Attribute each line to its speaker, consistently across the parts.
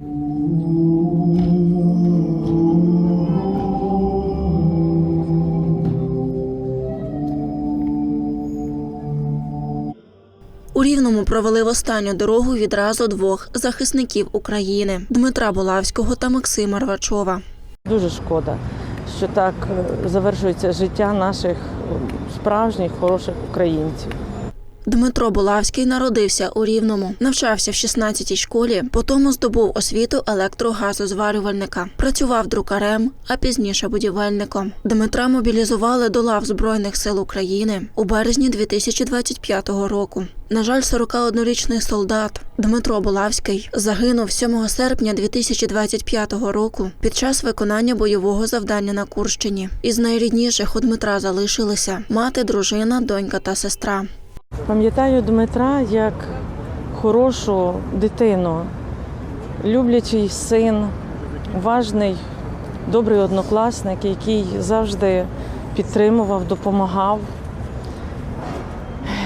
Speaker 1: У Рівному провели в останню дорогу відразу двох захисників України Дмитра Булавського та Максима Рвачова.
Speaker 2: Дуже шкода, що так е, завершується життя наших справжніх хороших українців.
Speaker 1: Дмитро Булавський народився у Рівному, навчався в 16-й школі, потім здобув освіту електрогазозварювальника. Працював друкарем, а пізніше будівельником. Дмитра мобілізували до лав Збройних сил України у березні 2025 року. На жаль, 41-річний солдат Дмитро Булавський загинув 7 серпня 2025 року під час виконання бойового завдання на Курщині. Із найрідніших у Дмитра залишилися мати, дружина, донька та сестра.
Speaker 2: Пам'ятаю Дмитра як хорошу дитину, люблячий син, уважний, добрий однокласник, який завжди підтримував, допомагав,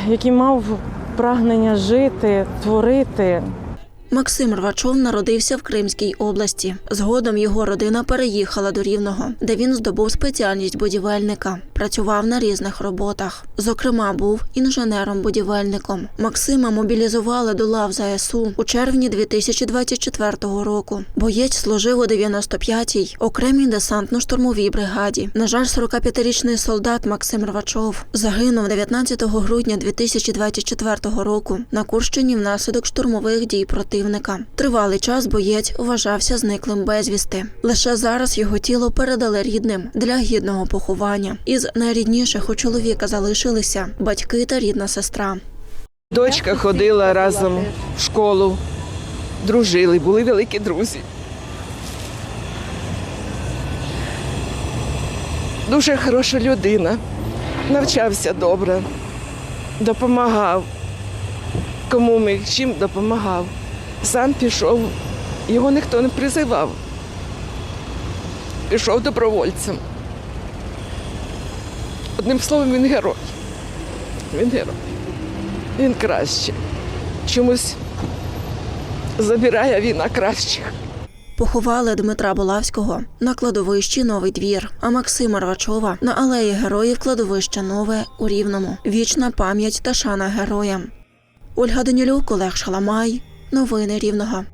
Speaker 2: який мав прагнення жити, творити.
Speaker 1: Максим Рвачов народився в Кримській області. Згодом його родина переїхала до Рівного, де він здобув спеціальність будівельника. Працював на різних роботах. Зокрема, був інженером-будівельником. Максима мобілізували до лав ЗСУ у червні 2024 року. Боєць служив у 95-й окремій десантно-штурмовій бригаді. На жаль, 45-річний солдат Максим Рвачов загинув 19 грудня 2024 року на Курщині внаслідок штурмових дій противника. Тривалий час боєць вважався зниклим безвісти. Лише зараз його тіло передали рідним для гідного поховання. Із найрідніших у чоловіка залишилися батьки та рідна сестра.
Speaker 3: Дочка ходила разом в школу, дружили, були великі друзі. Дуже хороша людина, навчався добре, допомагав, кому міг, чим допомагав. Сам пішов, його ніхто не призивав. Пішов добровольцем. Одним словом, він герой. Він герой він краще. Чомусь забирає війна кращих.
Speaker 1: Поховали Дмитра Булавського на кладовищі Новий двір, а Максима Рвачова на алеї героїв кладовища Нове у Рівному. Вічна пам'ять та шана героям. Ольга Данілюк, Олег Шаламай. Новини Рівного.